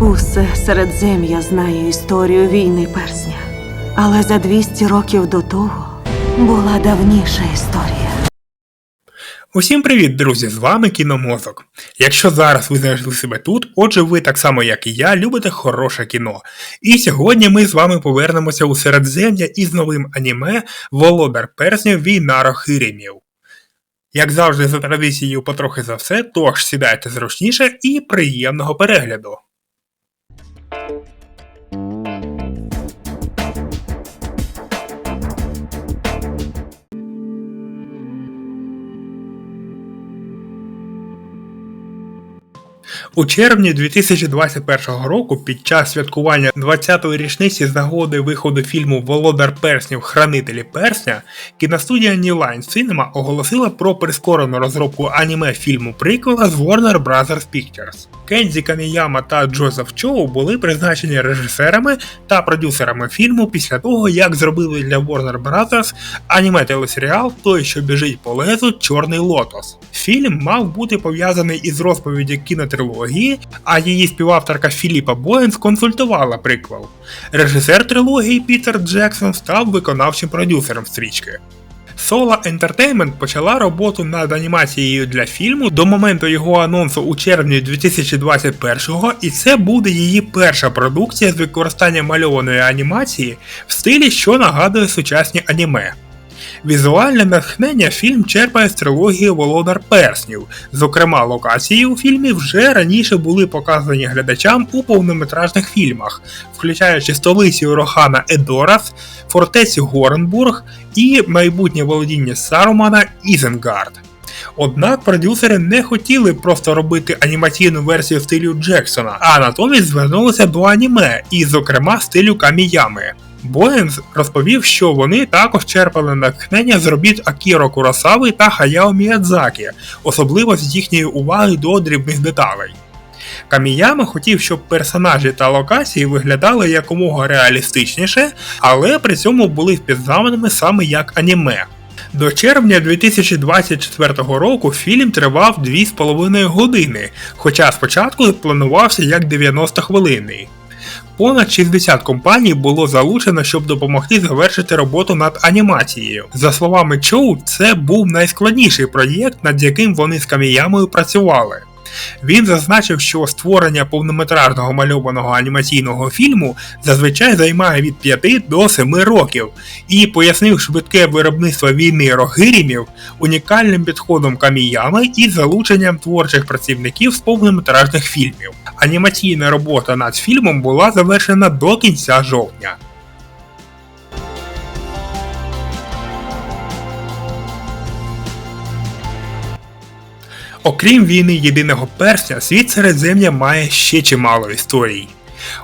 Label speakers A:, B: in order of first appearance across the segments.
A: Усе середзем'я знає історію війни персня. Але за 200 років до того була давніша історія.
B: Усім привіт, друзі! З вами Кіномозок. Якщо зараз ви знайшли себе тут, отже, ви так само як і я любите хороше кіно. І сьогодні ми з вами повернемося у середзем'я із новим аніме Володар перснів Війна Рохиримів. Як завжди, за традицією потрохи за все, тож сідайте зручніше і приємного перегляду. Música У червні 2021 року, під час святкування 20-ї річниці з нагоди виходу фільму Володар Перснів Хранителі Персня, кіностудія New Line Cinema оголосила про прискорену розробку аніме фільму приквела з Warner Bros. Pictures. Кензі Каміяма та Джозеф Чоу були призначені режисерами та продюсерами фільму після того, як зробили для Warner Bros. аніме телесеріал Той, що біжить по лезу Чорний Лотос. Фільм мав бути пов'язаний із розповіді кінотрилогії, а її співавторка Філіпа Боєнс консультувала приквел. Режисер трилогії Пітер Джексон став виконавчим продюсером стрічки. Sola Entertainment почала роботу над анімацією для фільму до моменту його анонсу у червні 2021-го, і це буде її перша продукція з використанням мальованої анімації в стилі, що нагадує сучасні аніме. Візуальне натхнення фільм черпає з трилогії Володар Перснів. Зокрема, локації у фільмі вже раніше були показані глядачам у повнометражних фільмах, включаючи столиці Рохана Едорас, фортецю Горенбург і майбутнє володіння Сарумана Ізенгард. Однак продюсери не хотіли просто робити анімаційну версію стилю Джексона, а натомість звернулися до аніме, і, зокрема, стилю Каміями. Боєнс розповів, що вони також черпали натхнення з робіт Акіро Куросави та Хаяо Міядзакі, особливо з їхньої уваги до дрібних деталей. Каміяма хотів, щоб персонажі та локації виглядали якомога реалістичніше, але при цьому були впізнаваними саме як аніме. До червня 2024 року фільм тривав 2,5 години, хоча спочатку планувався як 90 хвилинний. Понад 60 компаній було залучено, щоб допомогти завершити роботу над анімацією. За словами Чоу, це був найскладніший проєкт, над яким вони з каміямою працювали. Він зазначив, що створення повнометражного мальованого анімаційного фільму зазвичай займає від 5 до 7 років, і пояснив швидке виробництво війни Рогирімів унікальним підходом каміями і залученням творчих працівників з повнометражних фільмів. Анімаційна робота над фільмом була завершена до кінця жовтня. Окрім війни єдиного персня, світ середзем'я має ще чимало історій.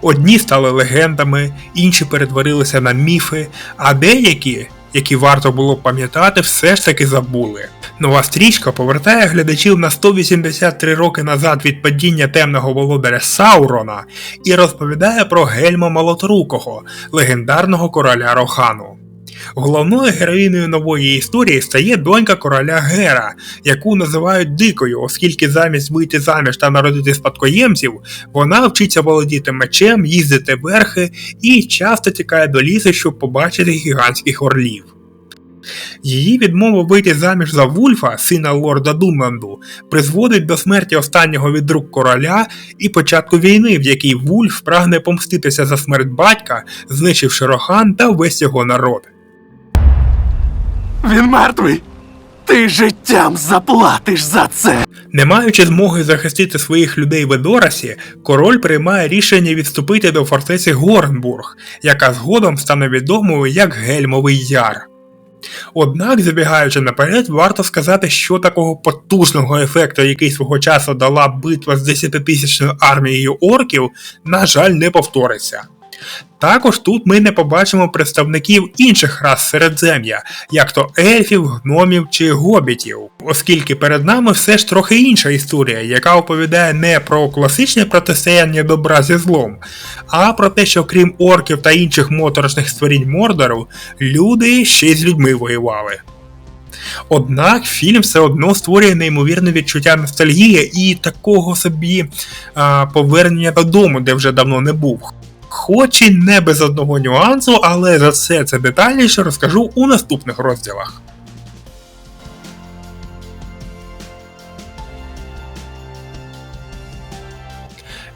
B: Одні стали легендами, інші перетворилися на міфи, а деякі, які варто було пам'ятати, все ж таки забули. Нова стрічка повертає глядачів на 183 роки назад від падіння темного володаря Саурона і розповідає про Гельма Молоторукого, легендарного короля Рохану. Головною героїною нової історії стає донька короля Гера, яку називають дикою, оскільки замість вийти заміж та народити спадкоємців, вона вчиться володіти мечем, їздити верхи і часто тікає до лісу, щоб побачити гігантських орлів. Її відмова вийти заміж за Вульфа, сина лорда Думланду, призводить до смерті останнього від рук короля і початку війни, в якій Вульф прагне помститися за смерть батька, знищивши Рохан та весь його народ.
C: Він мертвий. Ти життям заплатиш за це.
B: Не маючи змоги захистити своїх людей в Едорасі, король приймає рішення відступити до фортеці Горнбург, яка згодом стане відомою як Гельмовий Яр. Однак, забігаючи наперед, варто сказати, що такого потужного ефекту, який свого часу дала битва з 10-тисячною армією орків, на жаль, не повториться. Також тут ми не побачимо представників інших рас середзем'я, як то ельфів, гномів чи гобітів, оскільки перед нами все ж трохи інша історія, яка оповідає не про класичне протистояння добра зі злом, а про те, що крім орків та інших моторошних створінь Мордору, люди ще й з людьми воювали. Однак фільм все одно створює неймовірне відчуття ностальгії і такого собі а, повернення додому, де вже давно не був. Хоч і не без одного нюансу, але за все це детальніше розкажу у наступних розділах.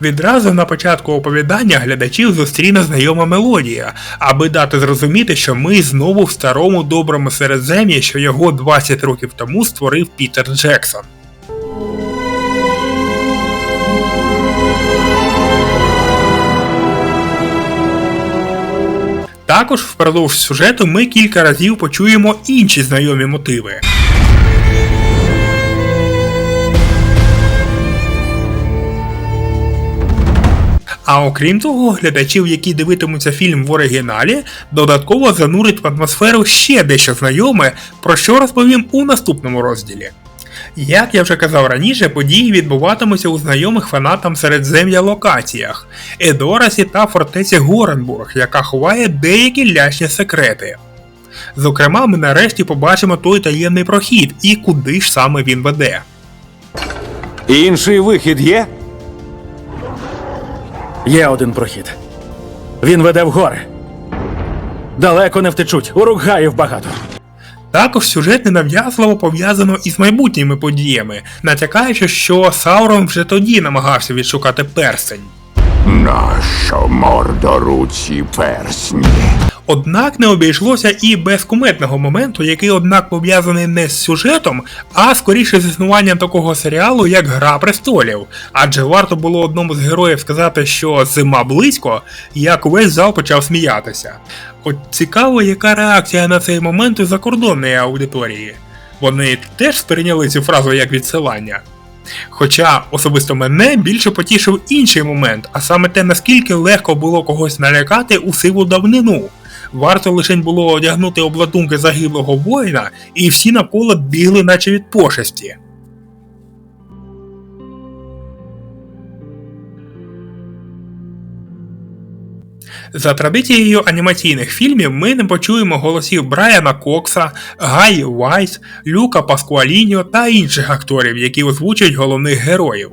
B: Відразу на початку оповідання глядачів зустріне знайома мелодія, аби дати зрозуміти, що ми знову в старому доброму середзем'ї, що його 20 років тому створив Пітер Джексон. Також впродовж сюжету ми кілька разів почуємо інші знайомі мотиви. А окрім того, глядачів, які дивитимуться фільм в оригіналі, додатково занурить в атмосферу ще дещо знайоме, про що розповім у наступному розділі. Як я вже казав раніше, події відбуватимуться у знайомих фанатам середзем'я локаціях Едорасі та фортеці Горенбург, яка ховає деякі ляшні секрети. Зокрема, ми нарешті побачимо той таємний прохід і куди ж саме він веде.
D: Інший вихід є?
C: Є один прохід. Він веде в гори. Далеко не втечуть, уруггаїв багато.
B: Також сюжет ненав'язливо пов'язано із майбутніми подіями, натякаючи, що Саурон вже тоді намагався відшукати персень.
E: Нащо мордоруці персні?
B: Однак не обійшлося і без куметного моменту, який, однак, пов'язаний не з сюжетом, а скоріше з існуванням такого серіалу, як Гра престолів. Адже варто було одному з героїв сказати, що зима близько, як увесь зал почав сміятися. От цікаво, яка реакція на цей момент у закордонної аудиторії. Вони теж сприйняли цю фразу як відсилання. Хоча особисто мене більше потішив інший момент, а саме те, наскільки легко було когось налякати у сиву давнину. Варто лише було одягнути обладунки загиблого воїна, і всі навколо бігли, наче від пошесті. За традицією анімаційних фільмів ми не почуємо голосів Брайана Кокса, Гаї Вайс, Люка Паскуаліньо та інших акторів, які озвучують головних героїв.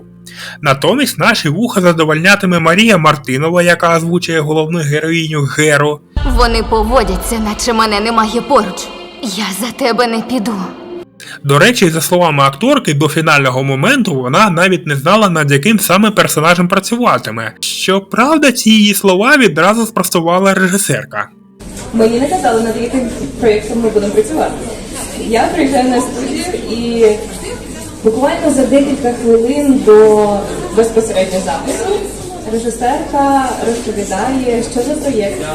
B: Натомість наші вуха задовольнятиме Марія Мартинова, яка озвучує головну героїню Геру,
F: Вони поводяться, наче мене немає поруч. Я за тебе не піду.
B: До речі, за словами акторки, до фінального моменту вона навіть не знала, над яким саме персонажем працюватиме. Щоправда, ці її слова відразу спростувала режисерка.
G: Мені не казали, над яким проєктом ми будемо працювати. Я приїжджаю на студію і буквально за декілька хвилин до безпосередньо запису режисерка розповідає, що за проєкт,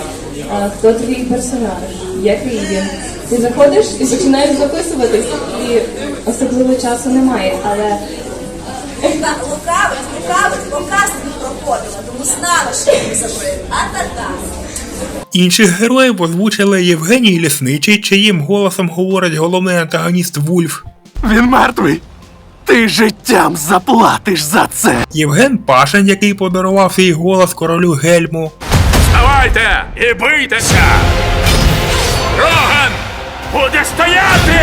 G: хто твій персонаж, який він. Ти заходиш і починаєш записуватись, і особливо часу немає, але
H: Лукавець, лукавець, по кастингу проходила, тому знала, що він забив. А-та-та.
B: Інших героїв озвучили Євгеній Лісничий, чиїм голосом говорить головний антагоніст Вульф,
C: Він мертвий. Ти життям заплатиш за це.
B: Євген Пашин, який подарував свій голос королю Гельму,
I: Вставайте і бийтеся! Роган буде стояти!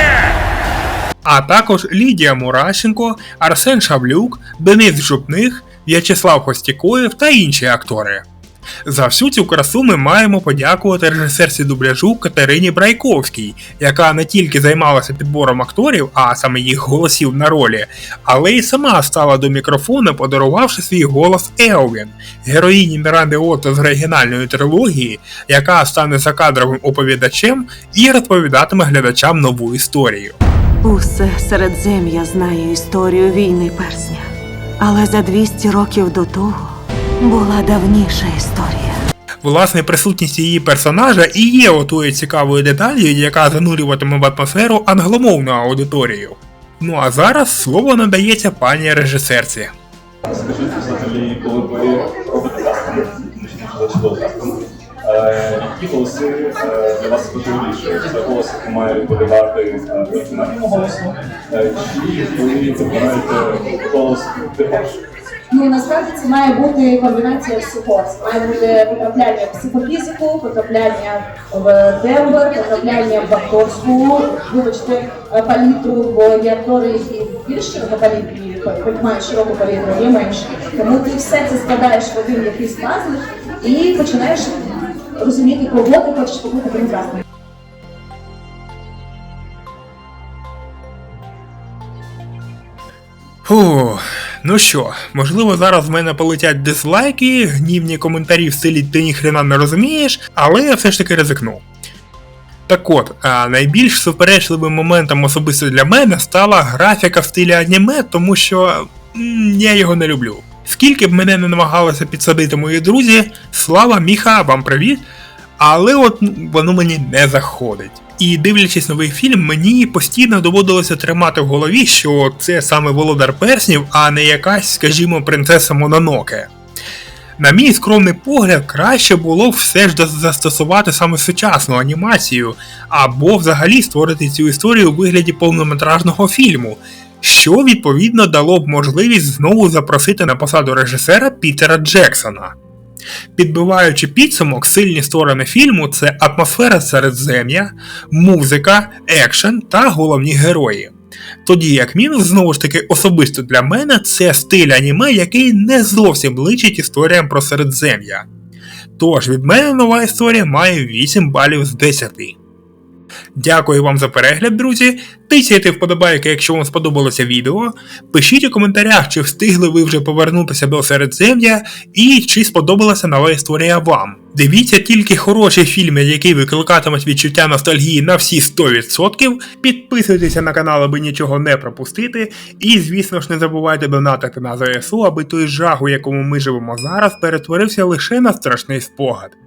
B: а також Лідія Мурашенко, Арсен Шавлюк, Денис Жупних, В'ячеслав Хостікоєв та інші актори. За всю цю красу ми маємо подякувати режисерці дубляжу Катерині Брайковській, яка не тільки займалася підбором акторів, а саме їх голосів на ролі, але й сама стала до мікрофону, подарувавши свій голос Еовін, героїні Міранди Отто з оригінальної трилогії, яка стане закадровим оповідачем і розповідатиме глядачам нову історію.
A: Усе середзем'я знає історію війни персня. Але за 200 років до того була давніша історія.
B: Власне, присутність її персонажа і є отою цікавою деталью, яка занурюватиме в атмосферу англомовну аудиторію. Ну а зараз слово надається пані режисерці.
J: Скажіть взагалі, коли ви робите е, які голоси е, для вас важливіші? Це голос, який має відповідати оригінальному голосу, е, чи ви вибираєте голос типаж?
H: Ну насправді це має бути комбінація всього. Це має бути потрапляння в психофізику, потрапляння в тембр, потрапляння в акторську, вибачте, е, палітру, бо є актори, які більш широкопалітні, мають широку палітру, є менше. Тому ти все це складаєш в один якийсь пазл і починаєш розуміти, кого ти хочеш покликати на кастинг.
B: Ну що, можливо, зараз в мене полетять дизлайки, гнівні коментарі в стилі ти ніхрена не розумієш, але я все ж таки ризикну. Так от, найбільш суперечливим моментом особисто для мене стала графіка в стилі аніме, тому що я його не люблю. Скільки б мене не намагалися підсадити мої друзі, слава Міха, вам привіт! Але от воно мені не заходить. І дивлячись новий фільм, мені постійно доводилося тримати в голові, що це саме володар перснів, а не якась, скажімо, принцеса Мононоке. На мій скромний погляд, краще було все ж застосувати саме сучасну анімацію, або взагалі створити цю історію у вигляді повнометражного фільму, що відповідно дало б можливість знову запросити на посаду режисера Пітера Джексона. Підбиваючи підсумок, сильні сторони фільму це атмосфера середзем'я, музика, екшен та головні герої. Тоді як мінус, знову ж таки, особисто для мене, це стиль аніме, який не зовсім личить історіям про середзем'я. Тож від мене нова історія має 8 балів з 10. Дякую вам за перегляд, друзі. Тисяйте вподобайки, якщо вам сподобалося відео. Пишіть у коментарях, чи встигли ви вже повернутися до середзем'я і чи сподобалася нова історія вам. Дивіться тільки хороші фільми, які викликатимуть відчуття ностальгії на всі 100%. Підписуйтеся на канал, аби нічого не пропустити. І, звісно ж, не забувайте донатити на ЗСУ, аби той жах, у якому ми живемо зараз, перетворився лише на страшний спогад.